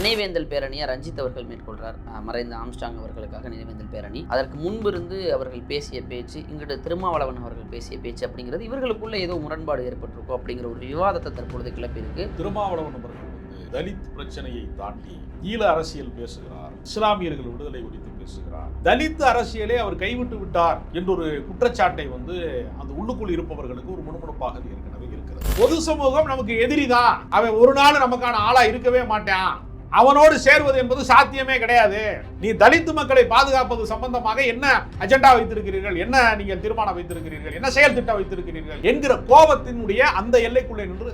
நினைவேந்தல் பேரணியை ரஞ்சித் அவர்கள் மேற்கொள்றார். மறைந்த ஆம்ஸ்டாங் அவர்களுக்காக நினைவேந்தல் பேரணி. அதற்கு முன்பிருந்து அவர்கள் பேசிய பேச்சு இங்கிட்டு திருமாவளவன் அவர்கள் பேசிய பேச்சு அப்படிங்கிறது இவர்களுக்குள்ள ஏதோ முரண்பாடு ஏற்பட்டிருக்கோ அப்படிங்கிற ஒரு விவாதத்தை தற்பொழுது கிளப்பியிருக்கு திருமாவளவன் அவர்கள் வந்து தலித் பிரச்சனையை தாண்டி ஈழ அரசியல் பேசுகிறார். இஸ்லாமியர்கள் விடுதலை குறித்து பேசுகிறார். தலித் அரசியலே அவர் கைவிட்டு விட்டார் என்றொரு குற்றச்சாட்டை வந்து அந்த உள்ளுக்குள் இருப்பவர்களுக்கு ஒரு முணுமுணுப்பாக ஏற்கனவே இருக்கிறது. பொது சமூகம் நமக்கு எதிரி தான் அவன் ஒரு நாள் நமக்கான ஆளா இருக்கவே மாட்டான். அவனோடு சேர்வது என்பது சாத்தியமே கிடையாது. நீ தலித்து மக்களை பாதுகாப்பது சம்பந்தமாக என்ன அஜெண்டா வைத்திருக்கிறீர்கள்? என்ன நீங்கள் தீர்மானம் வைத்திருக்கிறீர்கள்? என்ன செயல் திட்டம் வைத்திருக்கிறீர்கள்? என்கிற கோபத்தினுடைய அந்த எல்லைக்குள்ளே நின்று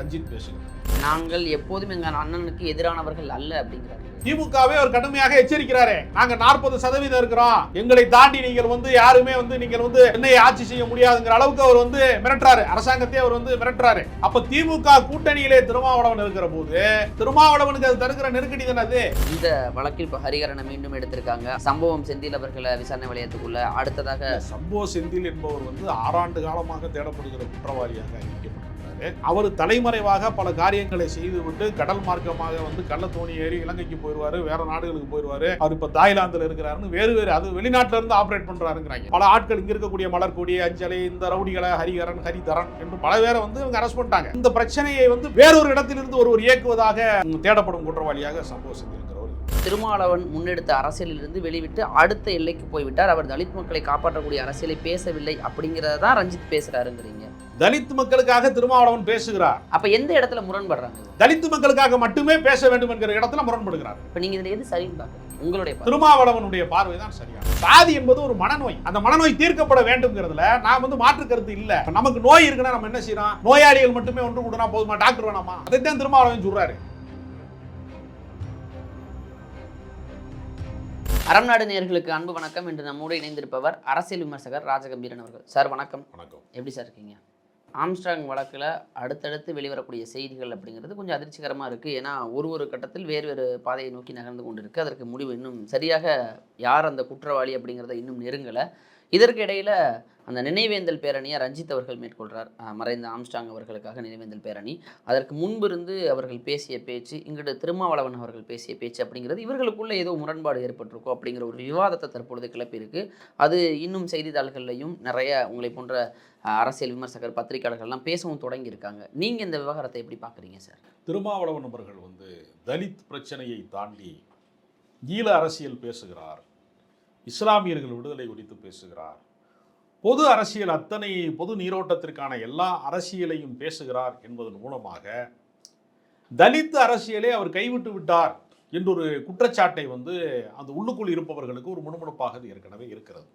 ரஞ்சித் பேசுகிறார் நாங்கள் எப்போதும் எங்கள் அண்ணனுக்கு எதிரானவர்கள் அல்ல அப்படிங்கிறாரு. திமுகவே அவர் கடுமையாக எச்சரிக்கிறாரே. நாங்க நாற்பது சதவீதம் இருக்கிறோம். எங்களை தாண்டி நீங்கள் வந்து யாருமே வந்து நீங்கள் வந்து என்னையை ஆட்சி செய்ய முடியாதுங்கிற அளவுக்கு அவர் வந்து மிரட்டுறாரு. அரசாங்கத்தை அவர் வந்து மிரட்டுறாரு. அப்ப திமுக கூட்டணியிலே திருமாவளவன் இருக்கிற போது திருமாவளவனுக்கு அது தருகிற நெருக்கடி தானே இந்த வழக்கில் இப்போ ஹரிகரனை மீண்டும் எடுத்திருக்காங்க. சம்பவம் செந்தில் அவர்களை விசாரணை வளையத்துக்குள்ள அடுத்ததாக சம்போ செந்தில் என்பவர் வந்து ஆறாண்டு காலமாக தேடப்படுகிற குற்றவாளியாக இருக்கிறாரு அவர் தலைமறைவாக பல காரியங்களை செய்துவிட்டு கடல் மார்க்கமாக வந்து கள்ள தோணி ஏறி இலங்கைக்கு போயிடுவாரு வேற நாடுகளுக்கு போயிடுவாரு அவர் இப்ப தாய்லாந்துல இருக்கிறாருன்னு வேறு வேறு அது வெளிநாட்டுல இருந்து ஆபரேட் பண்றாருங்கிறாங்க. பல ஆட்கள் இங்க இருக்கக்கூடிய மலர்கொடி அஞ்சலி இந்த ரவுடிகளை ஹரிகரன் ஹரிதரன் என்று பல பேரை வந்து இவங்க அரெஸ்ட் பண்ணிட்டாங்க. இந்த பிரச்சனையை வந்து வேறொரு இடத்திலிருந்து ஒருவர் இயக்குவதாக தேடப்படும் குற்றவாளியாக சம்பவம் இருக்கிறவர் திருமாவளவன் முன்னெடுத்த அரசியலிலிருந்து வெளிவிட்டு அடுத்த எல்லைக்கு போய்விட்டார். அவர் தலித் மக்களை காப்பாற்றக்கூடிய அரசியலை பேசவில்லை அப்படிங்கிறத தான் ரஞ்சித் பேசுறாருங்கிறீங்க. தலித் மக்களுக்காக திருமாவளவன் பேசுகிறார். அப்ப எந்த இடத்துல முரண்படுறாங்க? தலித் மக்களுக்காக மட்டுமே பேச வேண்டும் என்கிற இடத்துல முரண்படுகிறார். இப்ப நீங்க இதுல எது சரின்னு பாக்குறீங்க உங்களுடைய. திருமாவளவனுடைய பார்வை தான் சரியான சாதி என்பது ஒரு மனநோய். அந்த மனநோய் தீர்க்கப்பட வேண்டும்ங்கிறதுல நான் வந்து மாற்று கருத்து இல்ல. நமக்கு நோய் இருக்குன்னா நம்ம என்ன செய்யறோம்? நோயாளிகள் மட்டுமே ஒன்று கூடனா போதுமா? டாக்டர் வேணாமா? அதைத்தான் திருமாவளவன் சொல்றாரு. அறம் நாடு நேயர்களுக்கு அன்பு வணக்கம். என்று நம்மோடு இணைந்திருப்பவர் அரசியல் விமர்சகர் ராஜகம்பீரன் அவர்கள். சார் வணக்கம். வணக்கம். எப்படி சார் இருக்கீங்க? ஆம்ஸ்ட்ராங் வழக்கில் அடுத்தடுத்து வெளிவரக்கூடிய செய்திகள் அப்படிங்கிறது கொஞ்சம் அதிர்ச்சிகரமாக இருக்குது ஏன்னா ஒரு ஒரு கட்டத்தில் வேறு வேறு பாதையை நோக்கி நகர்ந்து கொண்டு இருக்குது அதற்கு முடிவு இன்னும் சரியாக யார் அந்த குற்றவாளி அப்படிங்கிறத இன்னும் நெருங்கலை. இதற்கு அந்த நினைவேந்தல் பேரணியை ரஞ்சித் அவர்கள் மேற்கொள்கிறார் மறைந்த ஆம்ஸ்டாங் அவர்களுக்காக நினைவேந்தல் பேரணி. அதற்கு முன்பிருந்து அவர்கள் பேசிய பேச்சு இங்கிட்டு திருமாவளவன் அவர்கள் பேசிய பேச்சு அப்படிங்கிறது இவர்களுக்குள்ளே ஏதோ முரண்பாடு ஏற்பட்டிருக்கோ அப்படிங்கிற ஒரு விவாதத்தை தற்பொழுது கிளப்பியிருக்கு. அது இன்னும் செய்தித்தாள்கள்லையும் நிறைய உங்களை போன்ற அரசியல் விமர்சகர் பத்திரிகையாளர்கள்லாம் பேசவும் தொடங்கியிருக்காங்க. நீங்கள் இந்த விவகாரத்தை எப்படி பார்க்குறீங்க சார்? திருமாவளவன் அவர்கள் வந்து தலித் பிரச்சனையை தாண்டி ஈழ அரசியல் பேசுகிறார். இஸ்லாமியர்கள் விடுதலை குறித்து பேசுகிறார். பொது அரசியல் அத்தனை பொது நீரோட்டத்திற்கான எல்லா அரசியலையும் பேசுகிறார் என்பதன் மூலமாக தலித் அரசியலை அவர் கைவிட்டு விட்டார் என்றொரு குற்றச்சாட்டை வந்து அந்த உள்ளுக்குள் இருப்பவர்களுக்கு ஒரு முணுமுணுப்பாக ஏற்கனவே இருக்கிறது.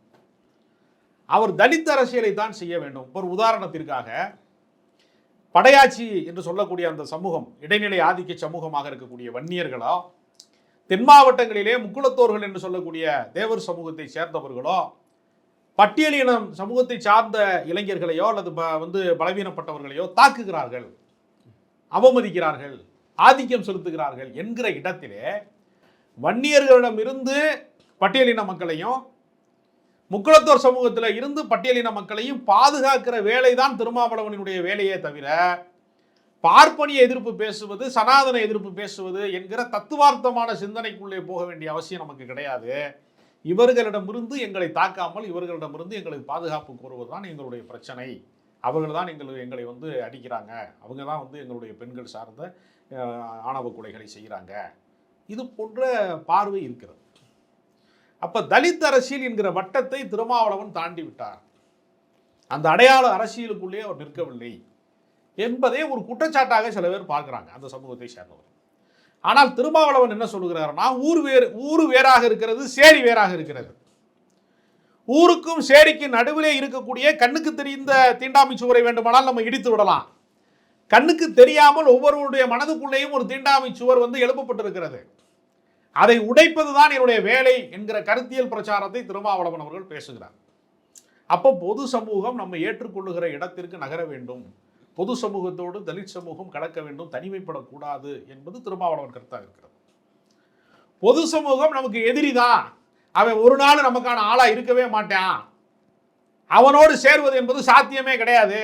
அவர் தலித் அரசியலை தான் செய்ய வேண்டும். ஒரு உதாரணத்திற்காக படையாட்சி என்று சொல்லக்கூடிய அந்த சமூகம் இடைநிலை ஆதிக்க சமூகமாக இருக்கக்கூடிய வன்னியர்களோ தென் மாவட்டங்களிலே முக்குளத்தோர்கள் என்று சொல்லக்கூடிய தேவர் சமூகத்தை சேர்ந்தவர்களோ பட்டியலினம் சமூகத்தை சார்ந்த இளைஞர்களையோ அல்லது ப- வந்து பலவீனப்பட்டவர்களையோ தாக்குகிறார்கள் அவமதிக்கிறார்கள் ஆதிக்கம் செலுத்துகிறார்கள் என்கிற இடத்திலே வன்னியர்களிடம் இருந்து பட்டியலின மக்களையும் முக்குளத்தோர் சமூகத்தில் இருந்து பட்டியலின மக்களையும் பாதுகாக்கிற வேலைதான் திருமாவளவனுடைய வேலையே தவிர பார்ப்பனிய எதிர்ப்பு பேசுவது சனாதன எதிர்ப்பு பேசுவது என்கிற தத்துவார்த்தமான சிந்தனைக்குள்ளே போக வேண்டிய அவசியம் நமக்கு கிடையாது. இவர்களிடமிருந்து எங்களை தாக்காமல் இவர்களிடமிருந்து எங்களுக்கு பாதுகாப்பு கோருவதுதான் எங்களுடைய பிரச்சனை. அவர்கள் தான் எங்களை எங்களை வந்து அடிக்கிறாங்க. அவங்க தான் வந்து எங்களுடைய பெண்கள் சார்ந்த ஆணவ கொலைகளை செய்கிறாங்க. இது போன்ற பார்வை இருக்கிறது. அப்போ தலித் அரசியல் என்கிற வட்டத்தை திருமாவளவன் தாண்டி விட்டார். அந்த அடையாள அரசியலுக்குள்ளே அவர் நிற்கவில்லை. என்பதை ஒரு குற்றச்சாட்டாக சில பேர் பார்க்குறாங்க அந்த சமூகத்தை சேர்ந்தவர் ஆனால் திருமாவளவன் என்ன சொல்கிறாருன்னா ஊர் வேறு ஊர் வேறாக இருக்கிறது சேரி வேறாக இருக்கிறது. ஊருக்கும் சேரிக்கும் நடுவிலே இருக்கக்கூடிய கண்ணுக்கு தெரிந்த தீண்டாமை சுவரை வேண்டுமானால் நம்ம இடித்து விடலாம். கண்ணுக்கு தெரியாமல் ஒவ்வொருவருடைய மனதுக்குள்ளேயும் ஒரு தீண்டாமை சுவர் வந்து எழுப்பப்பட்டிருக்கிறது. அதை உடைப்பதுதான் என்னுடைய வேலை என்கிற கருத்தியல் பிரச்சாரத்தை திருமாவளவன் அவர்கள் பேசுகிறார். அப்போ பொது சமூகம் நம்ம ஏற்றுக்கொள்ளுகிற இடத்திற்கு நகர வேண்டும். பொது சமூகத்தோடு தலித் சமூகம் கலக்க வேண்டும் தனிமைப்படக்கூடாது என்பது திருமாவளவன் கருத்தாக இருக்கிறது. பொது சமூகம் நமக்கு எதிரி தான் அவன் ஒரு நாள் நமக்கான ஆளா இருக்கவே மாட்டான். அவனோடு சேர்வது என்பது சாத்தியமே கிடையாது.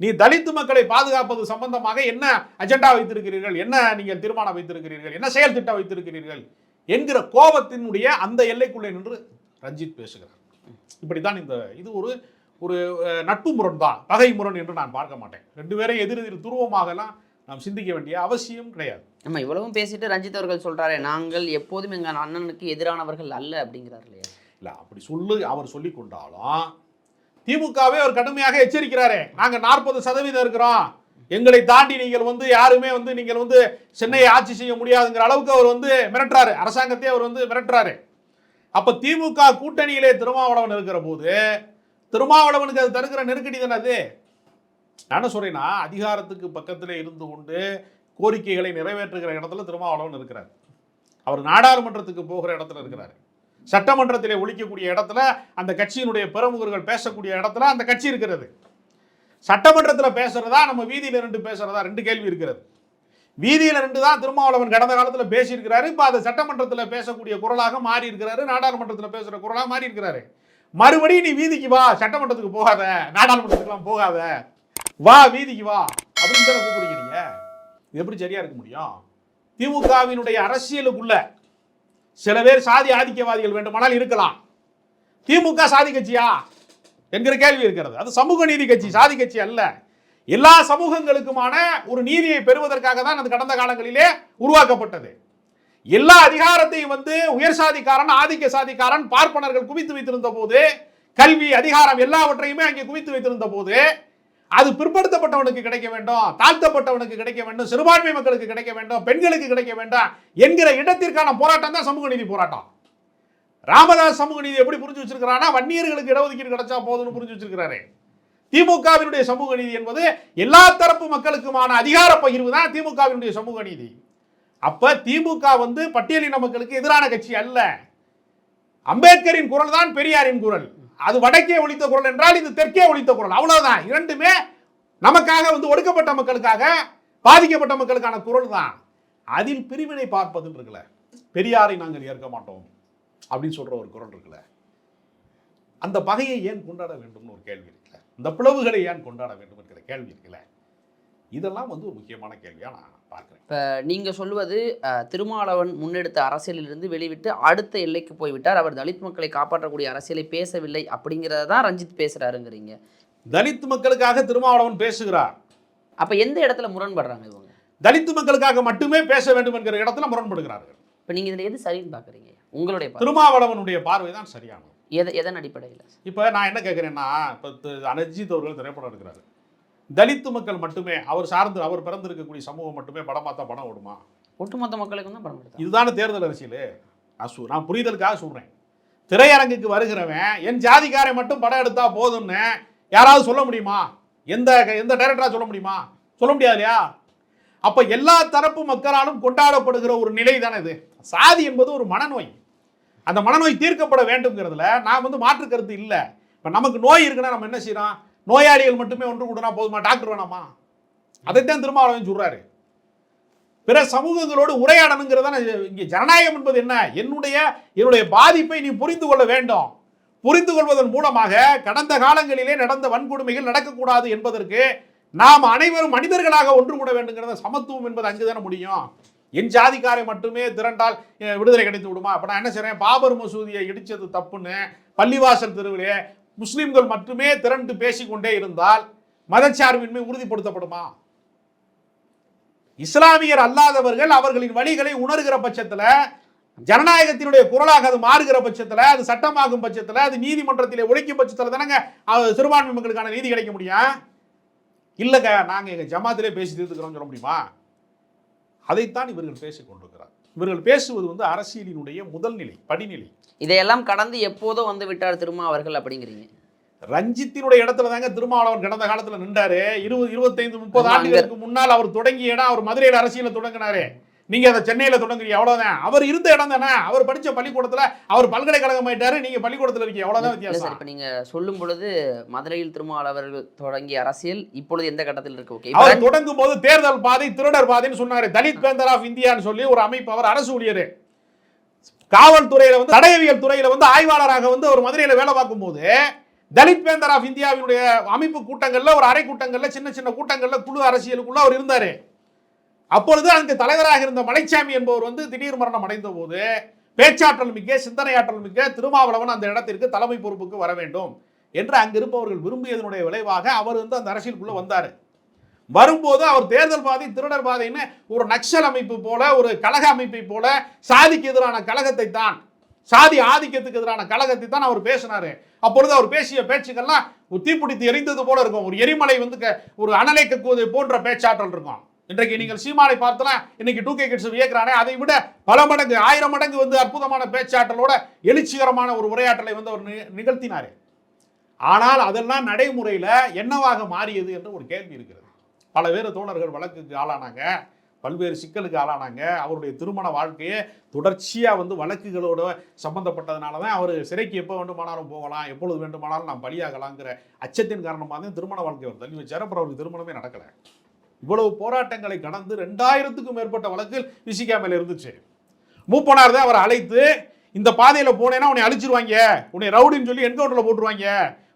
நீ தலித்து மக்களை பாதுகாப்பது சம்பந்தமாக என்ன அஜெண்டா வைத்திருக்கிறீர்கள்? என்ன நீங்கள் தீர்மானம் வைத்திருக்கிறீர்கள்? என்ன செயல் திட்டம் வைத்திருக்கிறீர்கள்? என்கிற கோபத்தினுடைய அந்த எல்லைக்குள்ளே நின்று ரஞ்சித் பேசுகிறார். இப்படித்தான் இந்த இது ஒரு ஒரு நட்பு முரண் தான் பகை முரண் என்று நான் பார்க்க மாட்டேன். ரெண்டு பேரும் எதிர் எதிர் துருவமாகலாம் நாம் சிந்திக்க வேண்டிய அவசியம் கிடையாது. நம்ம இவ்வளவும் பேசிட்டு ரஞ்சித் அவர்கள் சொல்றாரே நாங்கள் எப்போதும் எங்க அண்ணனுக்கு எதிரானவர்கள் அல்ல அப்படிங்கிறார் இல்லையா? இல்ல அப்படி சொல்லு அவர் சொல்லி கொண்டாலும் திமுகவே அவர் கடுமையாக எச்சரிக்கிறாரே நாங்க நாற்பது சதவீதம் இருக்கிறோம். எங்களை தாண்டி நீங்கள் வந்து யாருமே வந்து நீங்கள் வந்து சென்னையை ஆட்சி செய்ய முடியாதுங்கிற அளவுக்கு அவர் வந்து மிரட்டுறாரு. அரசாங்கத்தையே அவர் வந்து மிரட்டுறாரு. அப்ப திமுக கூட்டணியிலே திருமாவளவன் இருக்கிற போது திருமாவளவனுக்கு அது தருகிற நெருக்கடி தானே அது? நான் சொல்றேன்னா அதிகாரத்துக்கு பக்கத்தில் இருந்து கொண்டு கோரிக்கைகளை நிறைவேற்றுகிற இடத்துல திருமாவளவன் இருக்கிறார். அவர் நாடாளுமன்றத்துக்கு போகிற இடத்துல இருக்கிறார். சட்டமன்றத்திலே ஒழிக்கக்கூடிய இடத்துல அந்த கட்சியினுடைய பிரமுகர்கள் பேசக்கூடிய இடத்துல அந்த கட்சி இருக்கிறது. சட்டமன்றத்தில் பேசுறதா நம்ம வீதியில ரெண்டு பேசுறதா? ரெண்டு கேள்வி இருக்கிறது. வீதியில ரெண்டு தான் திருமாவளவன் கடந்த காலத்தில் பேசியிருக்கிறாரு. இப்போ அது சட்டமன்றத்தில் பேசக்கூடிய குரலாக மாறி இருக்கிறாரு நாடாளுமன்றத்தில் பேசுகிற குரலாக மாறி இருக்கிறாரு மறுபடியும் நீ வீதிக்கு வா சட்டமன்றத்துக்கு போகாத நாடாளுமன்றத்துக்குலாம் போகாத. வா வீதிக்கு வா அப்படின்னு தானே கூப்பிடுறீங்க இது எப்படி சரியா இருக்க முடியும்? திமுகவினுடைய அரசியலுக்குள்ள சில பேர் சாதி ஆதிக்கவாதிகள் வேண்டுமானால் இருக்கலாம். திமுக சாதி கட்சியா? என்கிற கேள்வி இருக்கிறது. அது சமூக நீதி கட்சி சாதி கட்சி அல்ல. எல்லா சமூகங்களுக்குமான ஒரு நீதியை பெறுவதற்காக தான் அது கடந்த காலங்களிலே உருவாக்கப்பட்டது. எல்லா அதிகாரத்தையும் வந்து உயர் சாதிக்காரன் ஆதிக்க சாதிக்காரன் பார்ப்பனர்கள் குவித்து வைத்திருந்த போது கல்வி அதிகாரம் எல்லாவற்றையுமே அங்கே குவித்து வைத்திருந்த போது அது பிற்படுத்தப்பட்டவனுக்கு கிடைக்க வேண்டும் தாழ்த்தப்பட்டவனுக்கு கிடைக்க வேண்டும் சிறுபான்மை மக்களுக்கு கிடைக்க வேண்டும் பெண்களுக்கு கிடைக்க வேண்டாம் என்கிற இடத்திற்கான போராட்டம் தான் சமூக நீதி போராட்டம். ராமதாஸ் சமூக நீதி எப்படி புரிஞ்சு வச்சிருக்கிறானா வன்னியர்களுக்கு இடஒதுக்கீடு கிடைச்சா போதும்னு புரிஞ்சு வச்சிருக்கிறாரு. திமுகவினுடைய சமூக நீதி என்பது எல்லா தரப்பு மக்களுக்குமான அதிகார பகிர்வு தான் திமுகவினுடைய சமூக நீதி. அப்போ திமுக வந்து பட்டியலின மக்களுக்கு எதிரான கட்சி அல்ல. அம்பேத்கரின் குரல் தான் பெரியாரின் குரல். அது வடக்கே ஒழித்த குரல் என்றால் இது தெற்கே ஒழித்த குரல். அவ்வளவுதான். இரண்டுமே நமக்காக வந்து ஒடுக்கப்பட்ட மக்களுக்காக பாதிக்கப்பட்ட மக்களுக்கான குரல் தான். அதில் பிரிவினை பார்ப்பதுன்னு இருக்குல்ல. பெரியாரை நாங்கள் ஏற்க மாட்டோம் அப்படின்னு சொல்ற ஒரு குரல் இருக்குல்ல. அந்த பகையை ஏன் கொண்டாட வேண்டும்னு ஒரு கேள்வி இருக்குல்ல. இந்த பிளவுகளை ஏன் கொண்டாட வேண்டும் என்கிற கேள்வி இருக்குல்ல. இதெல்லாம் வந்து ஒரு முக்கியமான கேள்வியா நான் பார்க்கிறேன். இப்போ நீங்கள் சொல்வது அஹ், திருமாவளவன் முன்னெடுத்த அரசியலிலிருந்து வெளிவிட்டு அடுத்த எல்லைக்கு போய்விட்டார். அவர் தலித் மக்களை காப்பாற்றக்கூடிய அரசியலை பேசவில்லை அப்படிங்கிறத தான் ரஞ்சித் பேசுகிறாருங்கிறீங்க தலித் மக்களுக்காக திருமாவளவன் பேசுகிறார். அப்போ எந்த இடத்துல முரண்படுறாங்க இவங்க? தலித் மக்களுக்காக மட்டுமே பேச வேண்டும் என்கிற இடத்துல முரண்படுகிறார்கள். இப்போ நீங்கள் இதில் எது சரின்னு பார்க்குறீங்க உங்களுடைய. திருமாவளவனுடைய பார்வை தான் சரியானது. எதை எதன் அடிப்படையில்? இப்போ நான் என்ன கேட்குறேன்னா இப்போ அனஜித் அவர்கள் திரைப்படம் எடுக்கிறாரு. தலித்து மக்கள் மட்டுமே அவர் சார்ந்து அவர் பிறந்திருக்கக்கூடிய சமூகம் மட்டுமே படம் பார்த்தா படம் ஓடுமா? ஒட்டுமொத்த மக்களுக்கும் தான் படம் எடுத்தாங்க. இதுதானே தேர்தல் அரசியல்? நான் சொ- நான் புரிதலுக்காக சொல்றேன். திரையரங்குக்கு வருகிறவன் என் ஜாதிக்காரை மட்டும் படம் எடுத்தா போதும்னு யாராவது சொல்ல முடியுமா? எந்த எந்த டைரக்டரா சொல்ல முடியுமா? சொல்ல முடியாது இல்லையா? அப்ப எல்லா தரப்பு மக்களாலும் கொண்டாடப்படுகிற ஒரு நிலை தானே இது. சாதி என்பது ஒரு மனநோய். அந்த மனநோய் தீர்க்கப்பட வேண்டும்ங்கிறதுல நான் வந்து மாற்று கருத்து இல்லை. இப்போ நமக்கு நோய் இருக்குன்னா நம்ம என்ன செய்யறோம்? நோயாளிகள் மட்டுமே ஒன்று கூடனா போதுமா? டாக்டர் வேணாமா? அதைத்தான் திருமாவளவன் சொல்கிறாரு பிற சமூகங்களோடு உரையாடணுங்கிறத இங்கே ஜனநாயகம் என்பது என்ன? என்னுடைய என்னுடைய பாதிப்பை நீ புரிந்து கொள்ள வேண்டும். புரிந்து கொள்வதன் மூலமாக கடந்த காலங்களிலே நடந்த வன்கொடுமைகள் நடக்கக்கூடாது என்பதற்கு நாம் அனைவரும் மனிதர்களாக ஒன்று கூட வேண்டுங்கிறத சமத்துவம் என்பது அங்குதானே முடியும். என் ஜாதிக்காரை மட்டுமே திரண்டால் விடுதலை கிடைத்து விடுமா? அப்போ நான் என்ன செய்கிறேன் பாபர் மசூதியை இடிச்சது தப்புன்னு பள்ளிவாசல் தெருவிலே முஸ்லிம்கள் மட்டுமே திரண்டு பேசிக்கொண்டே இருந்தால் மதச்சார்பின்மை உறுதிப்படுத்தப்படுமா? இஸ்லாமியர் அல்லாதவர்கள் அவர்களின் வழிகளை உணர்கிற பட்சத்துல ஜனநாயகத்தினுடைய குரலாக அது மாறுகிற பட்சத்துல அது சட்டமாகும் பட்சத்தில் அது நீதிமன்றத்திலே ஒழிக்கும் பட்சத்தில் தானங்க சிறுபான்மை மக்களுக்கான நீதி கிடைக்க முடியும் இல்லைங்க நாங்கள் எங்கள் ஜமாத்திலே பேசி தீர்த்துக்கிறோம் சொல்ல முடியுமா? அதைத்தான் இவர்கள் பேசிக் கொண்டிருக்கிறார் இவர்கள் பேசுவது வந்து அரசியலினுடைய முதல் நிலை படிநிலை. இதையெல்லாம் கடந்து எப்போதோ வந்து விட்டார் திருமா அவர்கள் அப்படிங்கிறீங்க. ரஞ்சித்தினுடைய இடத்துல தாங்க திருமாவளவன் கடந்த காலத்துல நின்றாரு. இருபது இருபத்தைந்து முப்பது ஆண்டுகளுக்கு முன்னால் அவர் தொடங்கிய இடம் அவர் மதுரையில் அரசியல தொடங்கினாரு. நீங்க அதை சென்னையில தொடங்குறீங்க அவ்வளவுதான். அவர் இருந்த இடம் தானே? அவர் படிச்ச பள்ளிக்கூடத்துல அவர் பல்கலைக்கழகம் ஆயிட்டாரு நீங்க பள்ளிக்கூடத்துல இருக்கீங்க சார் வித்தியாசம். இப்போ நீங்கள் சொல்லும் பொழுது மதுரையில் திருமாவளவன் அவர்கள் தொடங்கிய அரசியல் இப்பொழுது எந்த கட்டத்தில் இருக்கு? ஓகே அவர் தொடங்கும் போது தேர்தல் பாதை திருடர் பாதைன்னு சொன்னாரு. தலித் பேந்தர் ஆஃப் இந்தியான்னு சொல்லி ஒரு அமைப்பு அவர் அரசு ஊழியர். காவல்துறையில வந்து தடயவியல் துறையில வந்து ஆய்வாளராக வந்து ஒரு மதுரையில வேலை பார்க்கும் போது தலித் வேந்தர் ஆஃப் இந்தியாவினுடைய அமைப்பு கூட்டங்கள்ல ஒரு அரை கூட்டங்கள்ல சின்ன சின்ன கூட்டங்கள்ல குழு அரசியலுக்குள்ள அவர் இருந்தாரு. அப்பொழுது அங்கு தலைவராக இருந்த மலைச்சாமி என்பவர் வந்து திடீர் மரணம் அடைந்த போது பேச்சாற்றல் மிக்க சிந்தனையாற்றல் மிக்க திருமாவளவன் அந்த இடத்திற்கு தலைமை பொறுப்புக்கு வர வேண்டும் என்று அங்கு இருப்பவர்கள் விரும்பியதனுடைய விளைவாக அவர் வந்து அந்த அரசியலுக்குள்ள வந்தார். வரும்போது அவர் தேர்தல் பாதை திருடர் பாதைன்னு ஒரு நக்சல் அமைப்பு போல ஒரு கழக அமைப்பை போல சாதிக்கு எதிரான கழகத்தை தான் சாதி ஆதிக்கத்துக்கு எதிரான கழகத்தை தான் அவர் பேசினாரு. அப்பொழுது அவர் பேசிய பேச்சுக்கள்லாம் ஒரு தீப்பிடித்து எரிந்தது போல இருக்கும். ஒரு எரிமலை வந்து க- ஒரு அனலை கக்குவது போன்ற பேச்சாற்றல் இருக்கும். இன்றைக்கு நீங்கள் சீமானை பார்த்தலாம் இன்னைக்கு டூ கே கிட்ஸ் வியக்கிறானே அதை விட பல மடங்கு ஆயிரம் மடங்கு வந்து அற்புதமான பேச்சாற்றலோட எழுச்சிகரமான ஒரு உரையாற்றலை வந்து அவர் நி- ஆனால் அதெல்லாம் நடைமுறையில் என்னவாக மாறியது என்று ஒரு கேள்வி இருக்கிறது. பல பேர் தோழர்கள் வழக்குக்கு ஆளானாங்க பல்வேறு சிக்கலுக்கு ஆளானாங்க அவருடைய திருமண வாழ்க்கையே தொடர்ச்சியாக வந்து வழக்குகளோட சம்பந்தப்பட்டதுனால தான் அவர் சிறைக்கு எப்போ வேண்டுமானாலும் போகலாம் எப்பொழுது வேண்டுமானாலும் நான் பலியாகலாங்கிற அச்சத்தின் காரணமாக தான் திருமண வாழ்க்கை அவர் தள்ளி வச்சார். அப்புறம் அவருக்கு திருமணமே நடக்கலை. இவ்வளவு போராட்டங்களை கடந்து ரெண்டாயிரத்துக்கும் மேற்பட்ட வழக்கில் விசிகா இருந்துச்சு. மூப்பனார் தான் அவரை அழைத்து இந்த பாதையில் போனேன்னா உன்னை அழிச்சிருவாங்க. உன்னை ரவுடின்னு சொல்லி என்கவுண்டரில் போட்டுருவாங்க.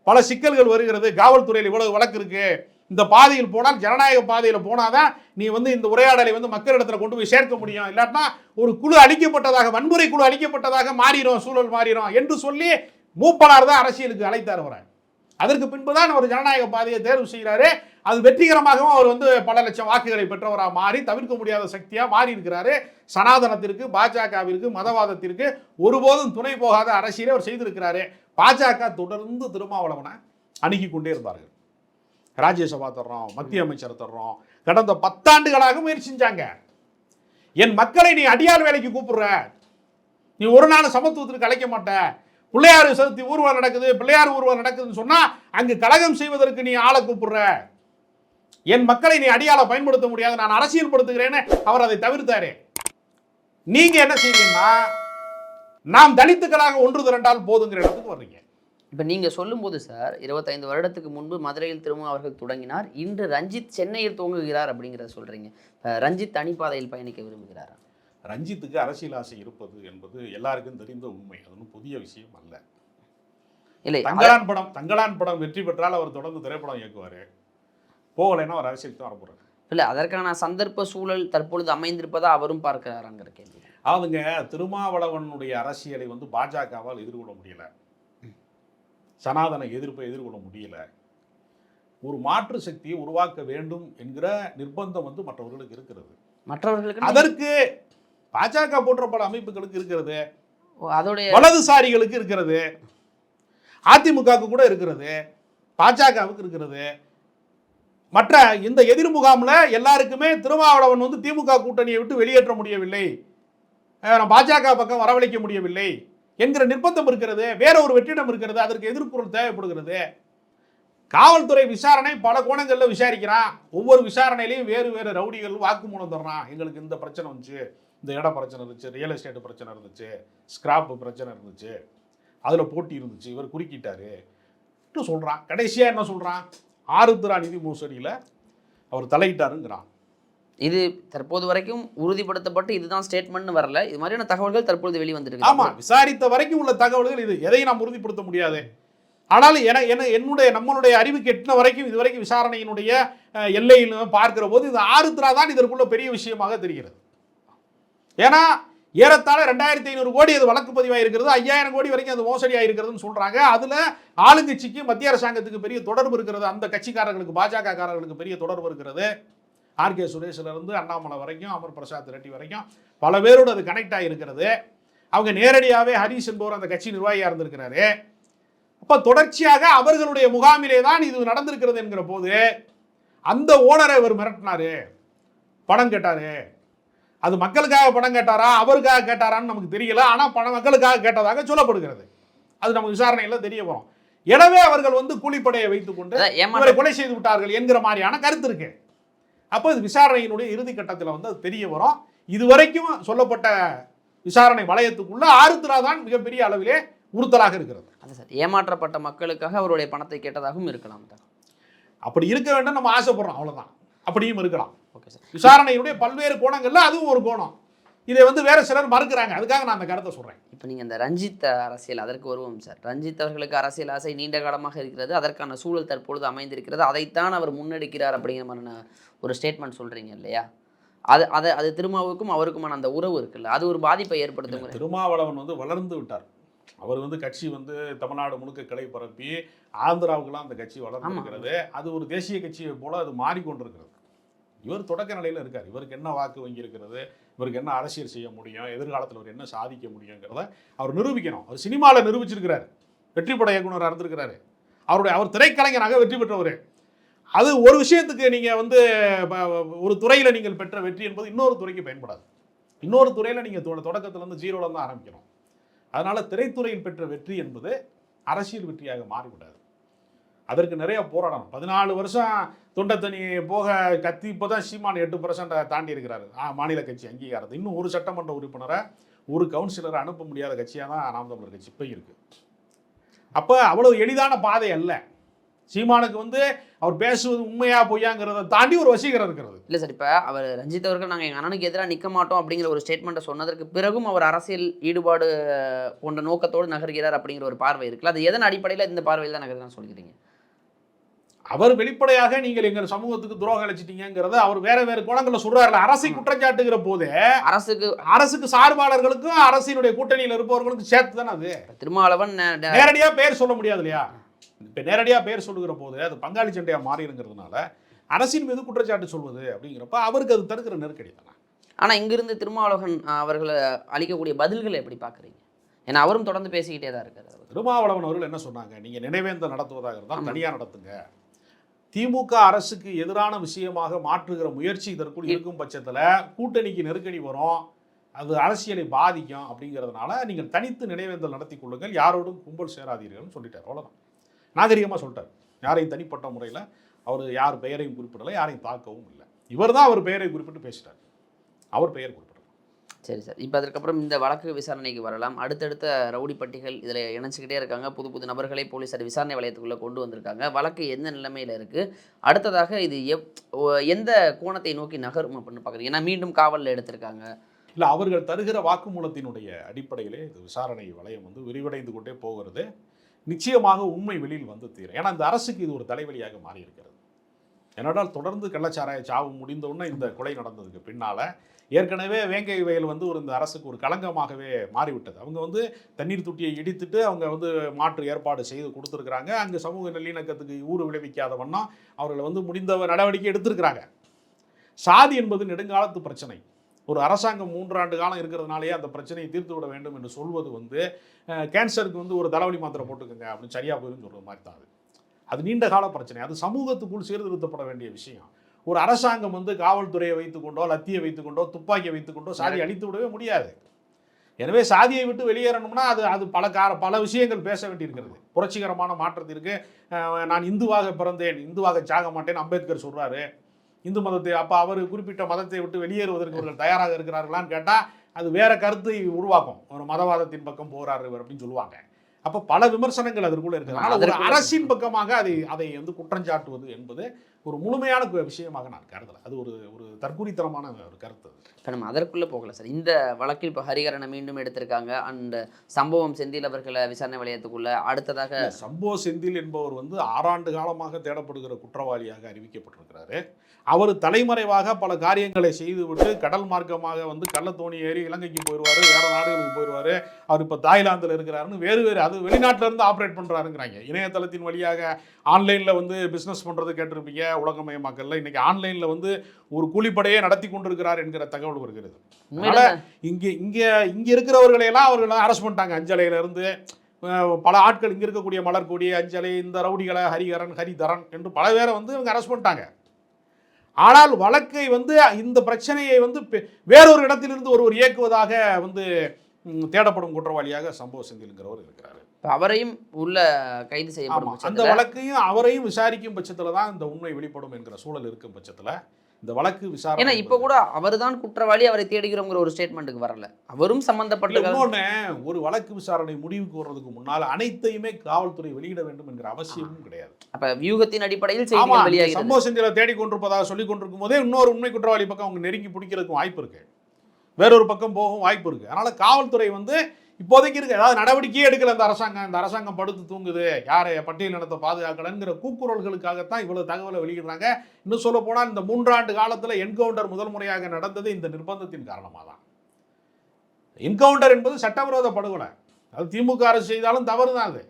பல சிக்கல்கள் வருகிறது. காவல்துறையில் இவ்வளவு வழக்கு இருக்கு. இந்த பாதையில் போனால் ஜனநாயக பாதையில் போனாதான் நீ வந்து இந்த உரையாடலை வந்து மக்களிடத்தில் கொண்டு போய் சேர்க்க முடியும். இல்லாட்டினா ஒரு குழு அழிக்கப்பட்டதாக வன்முறை குழு அழிக்கப்பட்டதாக மாறிடும் சூழல் மாறிடும் என்று சொல்லி மூப்பனார் தான் அரசியலுக்கு அழைத்தார் அவரை. அதற்கு பின்புதான் அவர் ஜனநாயக பாதையை தேர்வு செய்கிறாரு. அது வெற்றிகரமாகவும் அவர் வந்து பல லட்சம் வாக்குகளை பெற்றவராக மாறி தவிர்க்க முடியாத சக்தியாக மாறி இருக்கிறாரு. சனாதனத்திற்கு பாஜகவிற்கு மதவாதத்திற்கு ஒருபோதும் துணை போகாத அரசியலே அவர் செய்திருக்கிறாரு. பாஜக தொடர்ந்து திருமாவளவனை அணுகி கொண்டே இருந்தார்கள் ராஜ்யசபா தர்றோம் மத்திய அமைச்சர் தர்றோம். கடந்த பத்தாண்டுகளாக முயற்சி செஞ்சாங்க. என் மக்களை நீ அடியார் வேலைக்கு கூப்பிடுற. நீ ஒரு நாள் சமத்துவத்திற்கு அழைக்க மாட்ட. பிள்ளையார் சதுர்த்தி ஊர்வலம் நடக்குது பிள்ளையார் ஊர்வலம் நடக்குதுன்னு சொன்னா அங்கு கழகம் செய்வதற்கு நீ ஆளை கூப்பிடுற. என் மக்களை நீ அடியால பயன்படுத்த முடியாது நான் அரசியல் படுத்துகிறேன்னு அவர் அதை தவிர்த்தாரு. நீங்க என்ன செய்வீங்கன்னா நாம் தலித்துக்களாக ஒன்று திரண்டால் போதுங்கிற இடத்துக்கு வர்றீங்க. இப்போ நீங்கள் சொல்லும்போது சார் இருபத்தைந்து வருடத்துக்கு முன்பு மதுரையில் திரும்ப அவர்கள் தொடங்கினார். இன்று ரஞ்சித் சென்னையில் துவங்குகிறார் அப்படிங்கிறத சொல்கிறீங்க ரஞ்சித் தனிப்பாதையில் பயணிக்க விரும்புகிறாரா? ரஞ்சித்துக்கு அரசியல் ஆசை இருப்பது என்பது எல்லாருக்கும் தெரிந்த உண்மை. அது ஒன்றும் புதிய விஷயம் அல்ல. இல்லை தங்களான் படம் தங்களான் படம் வெற்றி பெற்றால் அவர் தொடர்ந்து திரைப்படம் இயக்குவார். போகலைன்னா அவர் அரசியலுக்கு தான் வரப்போறாரு. இல்லை அதற்கான சந்தர்ப்ப சூழல் தற்பொழுது அமைந்திருப்பதா அவரும் பார்க்கிறாராங்கிற கேள்வி. அதாவதுங்க திருமாவளவனுடைய அரசியலை வந்து பாஜகவால் எதிர்கொள்ள முடியல. சனாதன எதிர்ப்பை எதிர்கொள்ள முடியல. ஒரு மாற்று சக்தியை உருவாக்க வேண்டும் என்கிற நிர்பந்தம் வந்து மற்றவர்களுக்கு இருக்கிறது. மற்றவர்களுக்கு அதற்கு பாஜக போன்ற பல அமைப்புகளுக்கு இருக்கிறது. அதோடைய வலதுசாரிகளுக்கு இருக்கிறது. அதிமுகவுக்கு கூட இருக்கிறது. பாஜகவுக்கு இருக்கிறது. மற்ற இந்த எதிர் முகாமில் எல்லாருக்குமே திருமாவளவன் வந்து திமுக கூட்டணியை விட்டு வெளியேற்ற முடியவில்லை. பாஜக பக்கம் வரவழைக்க முடியவில்லை. என்கிற நிர்பந்தம் இருக்கிறது. வேற ஒரு வெற்றிடம் இருக்கிறது. அதற்கு எதிர்ப்புறல் தேவைப்படுகிறது. காவல்துறை விசாரணை பல கோணங்களில் விசாரிக்கிறான். ஒவ்வொரு விசாரணையிலையும் வேறு வேறு ரவுடிகள் வாக்குமூலம் தர்றான். எங்களுக்கு இந்த பிரச்சனை வந்துச்சு. இந்த இட பிரச்சனை இருந்துச்சு ரியல் எஸ்டேட் பிரச்சனை இருந்துச்சு ஸ்கிராப் பிரச்சனை இருந்துச்சு அதில் போட்டி இருந்துச்சு இவர் குறுக்கிட்டாரு சொல்கிறான் கடைசியாக என்ன சொல்கிறான் ஆருத்ரா நிதி மோசடியில் அவர் தலையிட்டாருங்கிறான். இது தற்போது வரைக்கும் உறுதிப்படுத்தப்பட்டு இதுதான் ஸ்டேட்மெண்ட்னு வரல. இது மாதிரியான தகவல்கள் தற்பொழுது வெளிவந்திருக்கு ஆமா விசாரித்த வரைக்கும் உள்ள தகவல்கள் இது. எதையும் நாம் உறுதிப்படுத்த முடியாது. ஆனால் என என என்னுடைய நம்மளுடைய அறிவுக்கு எட்டின வரைக்கும் இதுவரைக்கும் விசாரணையினுடைய அஹ், எல்லையில் பார்க்கிற போது இது ஆருத்ரா தான் இதற்குள்ள பெரிய விஷயமாக தெரிகிறது. ஏன்னா ஏறத்தாழ ரெண்டாயிரத்தி ஐநூறு கோடி அது வழக்கு பதிவாக இருக்கிறது ஐயாயிரம் கோடி வரைக்கும் அது மோசடி ஆகிருக்கிறதுன்னு சொல்றாங்க. அதுல ஆளுங்கட்சிக்கு மத்திய அரசாங்கத்துக்கு பெரிய தொடர்பு இருக்கிறது அந்த கட்சிக்காரர்களுக்கு பாஜக காரர்களுக்கு பெரிய தொடர்பு இருக்கிறது. ஆர்கே சுரேஷ்ல இருந்து அண்ணாமலை வரைக்கும் அமர் பிரசாத் ரெட்டி வரைக்கும் பல பேரோடு அது கனெக்ட் ஆகியிருக்கிறது அவங்க நேரடியாகவே ஹரிஷ் என்பவர் அந்த கட்சி நிர்வாகியாக இருந்திருக்கிறாரு. அப்போ தொடர்ச்சியாக அவர்களுடைய முகாமிலே தான் இது நடந்திருக்கிறது என்கிற போது அந்த ஓனரை இவர் மிரட்டினாரு. பணம் கேட்டாரு. அது மக்களுக்காக பணம் கேட்டாரா? அவருக்காக கேட்டாரான்னு நமக்கு தெரியல. ஆனால் பணம் மக்களுக்காக கேட்டதாக சொல்லப்படுகிறது. அது நமக்கு விசாரணையில் தெரிய வரும். எனவே அவர்கள் வந்து கூலிப்படையை வைத்துக்கொண்டு அதான் ஏமாற்ற இவரை கொலை செய்து விட்டார்கள் என்கிற மாதிரியான கருத்து இருக்கு. அப்போ இது விசாரணையினுடைய இறுதி கட்டத்தில் வந்து அது தெரிய வரும். இதுவரைக்கும் சொல்லப்பட்ட விசாரணை வளையத்துக்குள்ள ஆருத்ரா தான் மிகப்பெரிய அளவிலே உறுத்தலாக இருக்கிறது. அது சார். ஏமாற்றப்பட்ட மக்களுக்காக அவருடைய பணத்தை கேட்டதாகவும் இருக்கலாம். அப்படி இருக்க வேண்டும் நம்ம ஆசைப்படுறோம். அவ்வளவுதான். அப்படியும் இருக்கலாம். ஓகே சார் விசாரணையினுடைய பல்வேறு கோணங்கள்ல அதுவும் ஒரு கோணம். இதை வந்து வேற சிலர் மறுக்கிறாங்க. அதுக்காக நான் அந்த கருத்தை சொல்றேன். இப்போ நீங்கள் இந்த ரஞ்சித் அரசியல் அதற்கு வருவோம் சார் ரஞ்சித் அவர்களுக்கு அரசியல் ஆசை நீண்ட காலமாக இருக்கிறது. அதற்கான சூழல் தற்பொழுது அமைந்திருக்கிறது. அதைத்தான் அவர் முன்னெடுக்கிறார் அப்படிங்கிற மாதிரியான ஒரு ஸ்டேட்மெண்ட் சொல்கிறீங்க இல்லையா? அது அது அது திருமாவுக்கும் அவருக்குமான அந்த உறவு இருக்குல்ல? அது ஒரு பாதிப்பை ஏற்படுத்துங்கிற திருமாவளவன் வந்து வளர்ந்து விட்டார். அவர் வந்து கட்சி வந்து தமிழ்நாடு முழுக்க கிளை பரப்பி ஆந்திராவுக்கெல்லாம் அந்த கட்சி வளர்ந்துருக்கிறது. அது ஒரு தேசிய கட்சியை போல அது மாறிக்கொண்டிருக்கிறது. இவர் தொடக்க நிலையில் இருக்கார். இவருக்கு என்ன வாக்கு வங்கி இருக்கிறது இவருக்கு என்ன அரசியல் செய்ய முடியும்? எதிர்காலத்தில் அவர் என்ன சாதிக்க முடியுங்கிறத அவர் நிரூபிக்கணும். அவர் சினிமாவில் நிரூபிச்சிருக்கிறார். வெற்றி பட இயக்குனராக இருந்திருக்கிறாரு அவருடைய அவர் திரைக்கலைஞராக வெற்றி பெற்றவர். அது ஒரு விஷயத்துக்கு நீங்கள் வந்து ஒரு துறையில் நீங்கள் பெற்ற வெற்றி என்பது இன்னொரு துறைக்கு பயன்படாது. இன்னொரு துறையில் நீங்கள் தொடக்கத்துலேருந்து ஜீரோவில் தான் ஆரம்பிக்கணும். அதனால் திரைத்துறையில் பெற்ற வெற்றி என்பது அரசியல் வெற்றியாக மாறிவிடாது. அதற்கு நிறைய போராடணும். பதினாலு வருஷம் தொண்டத்தனி போக கத்தி இப்போ தான் சீமான் எட்டு பர்சன்ட்டை தாண்டி இருக்கிறாரு. ஆ, மாநில கட்சி அங்கீகாரத்தை. இன்னும் ஒரு சட்டமன்ற உறுப்பினரை ஒரு கவுன்சிலரை அனுப்ப முடியாத கட்சியாக தான் நாம் தமிழர் கட்சி இப்போ இருக்குது அப்போ அவ்வளோ எளிதான பாதை அல்ல. சீமானுக்கு வந்து அவர் பேசுவது உண்மையா பொய்யாங்கிறத தாண்டி ஒரு வசீகரம் இருக்கிறது. இல்லை சார் இப்போ அவர் ரஞ்சித் அவர்கள் நாங்கள் எங்கள் அண்ணனுக்கு எதிராக நிற்க மாட்டோம் அப்படிங்கிற ஒரு ஸ்டேட்மெண்ட்டை சொன்னதற்கு பிறகும் அவர் அரசியல் ஈடுபாடு போன்ற நோக்கத்தோடு நகர்கிறார் அப்படிங்கிற ஒரு பார்வை இருக்குல்ல. அது எதன் அடிப்படையில் இந்த பார்வையில் தான் நகர்தான் சொல்லிக்கிறீங்க அவர் வெளிப்படையாக நீங்கள் எங்கள் சமூகத்துக்கு துரோகம் அழைச்சிட்டீங்கிறத அவர் வேற வேற கோணங்களில் சொல்றாருல. அரசை குற்றச்சாட்டுகிற போதே அரசுக்கு அரசுக்கு சார்பாளர்களுக்கும் அரசினுடைய கூட்டணியில் இருப்பவர்களுக்கும் சேர்த்து தானே அது? திருமாவளவன் ந- ந- நேரடியா பேர் சொல்ல முடியாது இல்லையா? இப்ப நேரடியா பேர் சொல்லுகிற போது அது பங்காளி சண்டையா மாறிடுங்கிறதுனால அரசின் மீது குற்றச்சாட்டு சொல்வது அப்படிங்கிறப்ப அவருக்கு அது தடுக்கிற நெருக்கடி தானே? ஆனா இங்கிருந்து திருமாவளவன் அவர்களை அளிக்கக்கூடிய பதில்களை எப்படி பார்க்குறீங்க? ஏன்னா அவரும் தொடர்ந்து பேசிக்கிட்டே தான் இருக்காரு. திருமாவளவன் அவர்கள் என்ன சொன்னாங்க? நீங்க நினைவேந்தல் நடத்துவதாக இருந்தால் ஆமா. தனியா நடத்துங்க. திமுக அரசுக்கு எதிரான விஷயமாக மாற்றுகிற முயற்சி இதற்குள் இருக்கும் பட்சத்துல கூட்டணிக்கு நெருக்கடி வரும். அது அரசியலை பாதிக்கும் அப்படிங்கிறதுனால நீங்கள் தனித்து நினைவேந்தல் நடத்தி கொள்ளுங்கள். யாரோடும் கும்பல் சேராதீர்கள்னு சொல்லிட்டார். அவ்வளவுதான். நாகரிகமா சொல்லிட்டார். யாரையும் தனிப்பட்ட முறையில் அவர் யார் பெயரையும் குறிப்பிடலை யாரையும் தாக்கவும் இல்லை. இவர் தான் அவர் பெயரை குறிப்பிட்டு பேசிட்டார். அவர் பெயர் குறிப்பிட்டார் சரி சார். இப்போ அதுக்கப்புறம் இந்த வழக்கு விசாரணைக்கு வரலாம். அடுத்தடுத்த ரவுடி பட்டிகள் இதில் இணைச்சிக்கிட்டே இருக்காங்க. புது புது நபர்களை போலீசார் விசாரணை வளையத்துக்குள்ளே கொண்டு வந்திருக்காங்க. வழக்கு எந்த நிலைமையில் இருக்குது அடுத்ததாக இது எப் எந்த கோணத்தை நோக்கி நகரும் அப்படின்னு பார்க்குறீங்க ஏன்னா மீண்டும் காவலில் எடுத்திருக்காங்க. இல்லை அவர்கள் தருகிற வாக்குமூலத்தினுடைய அடிப்படையிலே இது விசாரணை வளையம் வந்து விரிவடைந்து கொண்டே போகிறது. நிச்சயமாக உண்மை வெளியில் வந்து தீரும். ஏன்னா இந்த அரசுக்கு இது ஒரு தலைவலியாக மாறியிருக்கிறது. ஏனென்றால் தொடர்ந்து கள்ளச்சாராய சாவு முடிந்தவுடனே இந்த கொலை நடந்ததுக்கு பின்னால் ஏற்கனவே வேங்கை வயல் வந்து ஒரு இந்த அரசுக்கு ஒரு களங்கமாகவே மாறிவிட்டது. அவங்க வந்து தண்ணீர் தொட்டியை இடித்துட்டு அவங்க வந்து மாற்று ஏற்பாடு செய்து கொடுத்துருக்குறாங்க. அங்கே சமூக நல்லிணக்கத்துக்கு ஊறு விளைவிக்காத வண்ணம் அவர்களை வந்து முடிந்த நடவடிக்கை எடுத்திருக்கிறாங்க. சாதி என்பது நெடுங்காலத்து பிரச்சனை. ஒரு அரசாங்கம் மூன்றாண்டு காலம் இருக்கிறதுனாலே அந்த பிரச்சனையை தீர்த்து விட வேண்டும் என்று சொல்வது வந்து கேன்சருக்கு வந்து ஒரு தலைவலி மாத்திரை போட்டுக்கோங்க அப்படின்னு சரியாக போயிருந்து சொல்கிற மாதிரி தான் அது. அது நீண்ட கால பிரச்சனை. அது சமூகத்துக்குள் சீர்திருத்தப்பட வேண்டிய விஷயம். ஒரு அரசாங்கம் வந்து காவல்துறையை வைத்துக்கொண்டோ லத்தியை வைத்துக்கொண்டோ துப்பாக்கியை வைத்துக்கொண்டோ சாதியை அழித்து விடவே முடியாது. எனவே சாதியை விட்டு வெளியேறணும்னா அது அது பல கார பல விஷயங்கள் பேச வேண்டியிருக்கிறது. புரட்சிகரமான மாற்றத்திற்கு நான் இந்துவாக பிறந்தேன் இந்துவாக சாக மாட்டேன் அம்பேத்கர் சொல்றாரு. இந்து மதத்தை அப்போ அவர் குறிப்பிட்ட மதத்தை விட்டு வெளியேறுவதற்கு இவர்கள் தயாராக இருக்கிறார்களான்னு கேட்டால் அது வேற கருத்தை உருவாக்கும். ஒரு மதவாதத்தின் பக்கம் போறாரு இவர் அப்படின்னு சொல்லுவாங்க. அப்போ பல விமர்சனங்கள் அதற்குள்ள இருக்கிறதுனால ஒரு அரசின் பக்கமாக அதை அதை வந்து குற்றஞ்சாட்டுவது என்பது ஒரு முழுமையான விஷயமாக நான் கருதல. அது ஒரு ஒரு தற்குறித்தனமான ஒரு கருத்து. இப்போ நம்ம அதற்குள்ளே போகல சார். இந்த வழக்கில் இப்போ ஹரிகரனை மீண்டும் எடுத்திருக்காங்க. அந்த சம்பவம் செந்தில் அவர்களை விசாரணை வளையத்துக்குள்ள அடுத்ததாக இல்ல, சம்போ செந்தில் என்பவர் வந்து ஆறாண்டு காலமாக தேடப்படுகிற குற்றவாளியாக அறிவிக்கப்பட்டிருக்கிறாரு. அவர் தலைமறைவாக பல காரியங்களை செய்துவிட்டு கடல் மார்க்கமாக வந்து கள்ளத்தோணி ஏறி இலங்கைக்கு போயிடுவாரு வேற நாடுகளுக்கு போயிடுவாரு அவர் இப்போ தாய்லாந்தில் இருக்கிறாருன்னு வேறு வேறு அது வெளிநாட்டுல இருந்து ஆப்ரேட் பண்றாருங்கிறாங்க. இணையதளத்தின் வழியாக ஆன்லைன்ல வந்து பிசினஸ் பண்றது கேட்டிருப்பீங்க. உலகமயமாக்கல்ல. இன்னைக்கு ஆன்லைன்ல வந்து ஒரு கூலிப்படையே நடத்தி கொண்டிருக்கிறார் என்கிற தகவல் வருகிறது. உண்மையில இங்க இங்க இங்க இருக்கிறவர்களை எல்லாம் அவர்கள் அரெஸ்ட் பண்ணிட்டாங்க. அஞ்சலையில இருந்து அஹ், பல ஆட்கள் இங்க இருக்கக்கூடிய மலர்கொடி அஞ்சலை இந்த ரவுடிகளை ஹரிஹரன் ஹரிதரன் என்று பல பேரை வந்து இவங்க அரெஸ்ட் பண்ணிட்டாங்க. ஆனால் வழக்கை வந்து இந்த பிரச்சனையை வந்து வேறொரு இடத்திலிருந்து ஒருவர் இயக்குவதாக வந்து தேடப்படும் குற்றவாளியாக சம்பவ செந்தில்ங்கிறவர் இருக்கிறாரு. அவரையும் உள்ள கைது செய்யப்படும் அந்த வழக்கையும் அவரையும் விசாரிக்கும் பட்சத்துல தான் இந்த உண்மை வெளிப்படும் என்கிற சூழல் இருக்கும் பட்சத்துல இந்த வழக்கு விசாரணை ஏன்னா இப்போ கூட அவர்தான் குற்றவாளி அவரை தேடுகிறோங்கிற ஒரு ஸ்டேட்மெண்ட்டுக்கு வரல. அவரும் சம்பந்தப்பட்ட இன்னொன்னு ஒரு வழக்கு விசாரணை முடிவுக்கு வர்றதுக்கு முன்னால் அனைத்தையுமே காவல்துறை வெளியிட வேண்டும் என்கிற அவசியமும் கிடையாது. அப்ப வியூகத்தின் அடிப்படையில் நீங்க வெளியாகிறது. சம்பவ செந்தில தேடி கொண்டிருப்பதாக சொல்லி கொண்டிருக்கும் போதே இன்னொரு உண்மை குற்றவாளி பக்கம் அவங்க நெருங்கி பிடிக்கிறதுக்கு வாய்ப்பு இருக்கு. வேறொரு பக்கம் போகும் வாய்ப்பு இருக்குது அதனால் காவல்துறை வந்து இப்போதைக்கு இருக்குது ஏதாவது நடவடிக்கையே எடுக்கல இந்த அரசாங்கம். இந்த அரசாங்கம் படுத்து தூங்குது. யாரை பட்டியல் இனத்தை பாதுகாக்கலங்கிற கூக்குரல்களுக்காகத்தான் இவ்வளவு தகவலை வெளியிடுறாங்க. இன்னும் சொல்ல போனால் இந்த மூன்றாண்டு காலத்தில் என்கவுண்டர் முதல் முறையாக நடந்தது இந்த நிர்பந்தத்தின் காரணமாக தான் என்கவுண்டர் என்பது சட்டவிரோத படுகொலை அது திமுக அரசு செய்தாலும் தவறு தான் அது.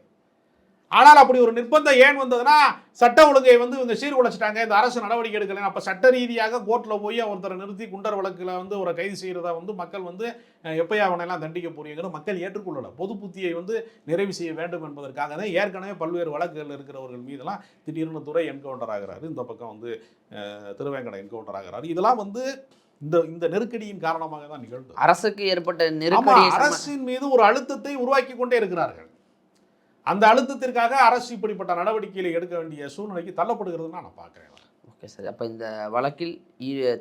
ஆனால் அப்படி ஒரு நிர்பந்தம் ஏன் வந்ததுன்னா சட்ட ஒழுங்கை வந்து இவங்க சீர்குலைச்சிட்டாங்க. இந்த அரசு நடவடிக்கை எடுக்கல அப்போ சட்ட ரீதியாக கோர்ட்டில் போய் ஒருத்தரை நிறுத்தி குண்டர் வழக்கில் வந்து ஒரு கைது செய்கிறதா வந்து மக்கள் வந்து எப்பயா அவனையெல்லாம் தண்டிக்க போறீங்கிற மக்கள் ஏற்றுக்கொள்ளலை. பொது புத்தியை வந்து நிறைவு செய்ய வேண்டும் என்பதற்காக தான் ஏற்கனவே பல்வேறு வழக்குகள் இருக்கிறவர்கள் மீதெல்லாம் திடீர்னு துறை என்கவுண்டர் ஆகிறாரு. இந்த பக்கம் வந்து திருவேங்கடம் என்கவுண்டர் ஆகிறாரு. இதெல்லாம் வந்து இந்த இந்த நெருக்கடியின் காரணமாக தான் நிகழ்ந்தது. அரசுக்கு ஏற்பட்ட சம- அரசின் மீது ஒரு அழுத்தத்தை உருவாக்கி கொண்டே இருக்கிறார்கள். அந்த அழுத்தத்திற்காக அரசு இப்படிப்பட்ட நடவடிக்கைகளை எடுக்க வேண்டிய சூழ்நிலைக்கு தள்ளப்படுகிறதுன்னு நான் பார்க்கிறேன். Okay sir. அப்போ இந்த வழக்கில்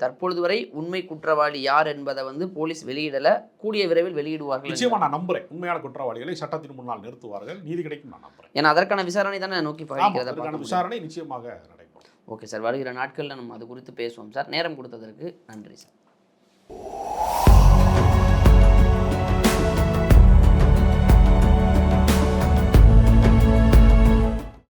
தற்பொழுது வரை உண்மை குற்றவாளி யார் என்பதை வந்து போலீஸ் வெளியிடல கூடிய விரைவில் வெளியிடுவார்கள் நிச்சயமா நான் நம்புறேன். உண்மையான குற்றவாளிகளை சட்டத்தின் முன்னால் நிறுத்துவார்கள். நீதி கிடைக்கும் நான் நம்புறேன். ஏன்னா அதற்கான விசாரணை தானே நோக்கி ஆமா பயணிக்கிறத அதற்கான பார்க்க முடியும். விசாரணை நிச்சயமாக நடைபெறும். Okay sir. வருகிற நாட்களில் நம்ம அது குறித்து பேசுவோம் சார். நேரம் கொடுத்ததற்கு நன்றி சார்.